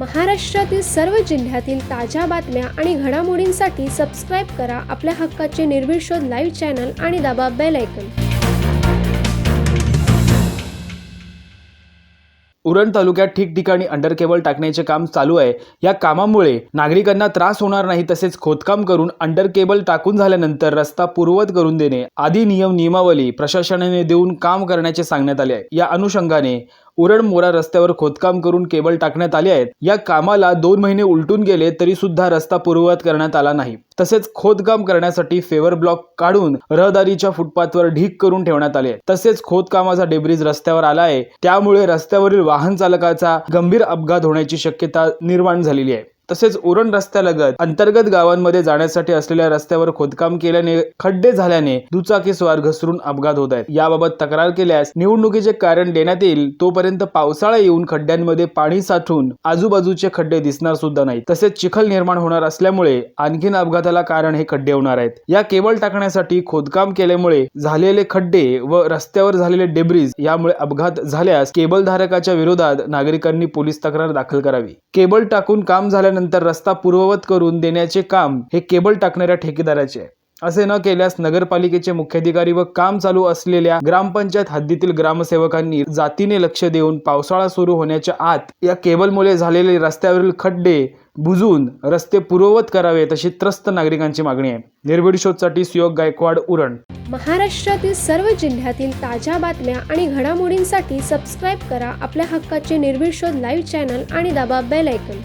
महाराष्ट्रातील सर्व जिल्ह्यातील ताज्या बातम्या आणि घडामोडींसाठी सबस्क्राईब करा आपल्या हक्काचे निर्भीड शोध लाईव्ह चॅनल आणि दाबा बेल ऐकन उरण तालुक्यात ठिकठिकाणी अंडर केबल टाकण्याचे काम चालू आहे. या कामामुळे नागरिकांना त्रास होणार नाही तसेच खोदकाम करून अंडर केबल टाकून झाल्यानंतर रस्ता पूर्ववत करून देणे आदी नियम नियमावली प्रशासनाने देऊन काम करण्याचे सांगण्यात आले आहे. या अनुषंगाने उरण मोरा रस्त्यावर खोदकाम करून केबल टाकण्यात आले आहेत. या कामाला दोन महिने उलटून गेले तरी सुद्धा रस्ता पूर्ववत करण्यात आला नाही. तसेच खोदकाम करण्यासाठी फेवर ब्लॉक काढून रहदारीच्या फुटपाथवर ढीक करून ठेवण्यात आले. तसेच खोदकामाचा डेब्रिज रस्त्यावर आला आहे. त्यामुळे रस्त्यावरील वाहन चालकाचा गंभीर अपघात होण्याची शक्यता निर्माण झालेली आहे. तसेच उरण रस्त्यालगत अंतर्गत गावांमध्ये जाण्यासाठी असलेल्या रस्त्यावर खोदकाम केल्याने खड्डे झाल्याने दुचाकी स्वार घसरून अपघात होत आहेत. याबाबत तक्रार केल्यास निवडणुकीचे कारण देण्यात येईल तोपर्यंत पावसाळा येऊन खड्ड्यांमध्ये पाणी साठून आजूबाजूचे खड्डे दिसणार सुद्धा नाही तसेच चिखल निर्माण होणार असल्यामुळे आणखीन अपघाताला कारण हे खड्डे होणार आहेत. या केबल टाकण्यासाठी खोदकाम केल्यामुळे झालेले खड्डे व रस्त्यावर झालेले डेब्रिज यामुळे अपघात झाल्यास केबल धारकाच्या विरोधात नागरिकांनी पोलीस तक्रार दाखल करावी. केबल टाकून काम झाल्यानंतर रस्ता पूर्ववत करून देण्याचे काम हे केबल टाकणाऱ्या ठेकेदाराचे आहे. असे न केल्यास नगरपालिकेचे मुख्याधिकारी व काम चालू असलेल्या ग्रामपंचायत हद्दीतील ग्रामसेवकांनी जातीने लक्ष देऊन पावसाळा सुरू होण्याच्या आत या केबलमुळे झालेले रस्त्यावरील खड्डे बुजून रस्ते पूर्ववत करावे तशी त्रस्त नागरिकांची मागणी आहे. निर्भीड शोधसाठी सुयोग गायकवाड उरण. महाराष्ट्रातील सर्व जिल्ह्यातील ताज्या बातम्या आणि घडामोडींसाठी सबस्क्राईब करा आपल्या हक्काचे निर्भीड शोध लाईव्ह चॅनल आणि दाबा बेल ऐकन